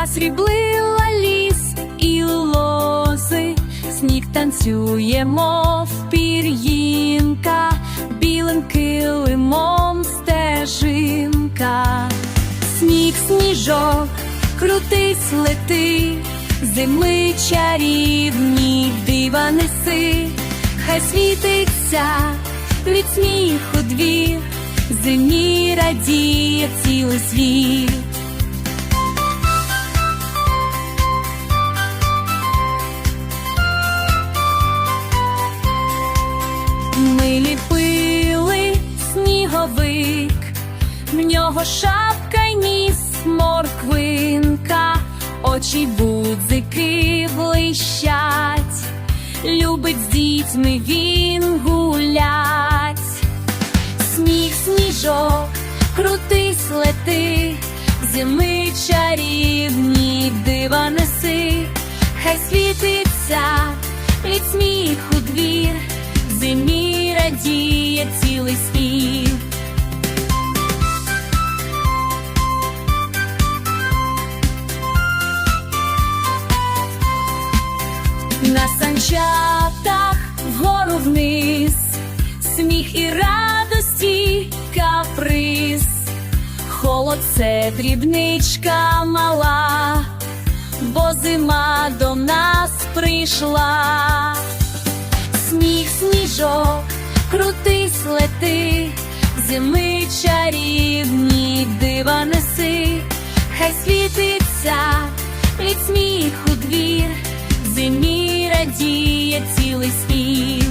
засріблила ліс і лози, сніг танцює, мов пір'їнка, білим килимом стежинка. Сніг, сніжок, крутись лети, зими чарівні дива неси, хай світиться від сміху двір, зимі радіє цілий світ. В нього шапка й ніс морквинка, очі будзики блищать, любить з дітьми він гулять. Сніг, сніжок, крутись лети, зими чарівні дива неси, хай світиться від сміху двір, зимі радіє цілий світ. На санчатах вгору вниз, сміх і радості каприз, холод це дрібничка мала, бо зима до нас прийшла. Сніг, сніжок, крутись лети, зими чарівні дива неси, радіє цілий світ.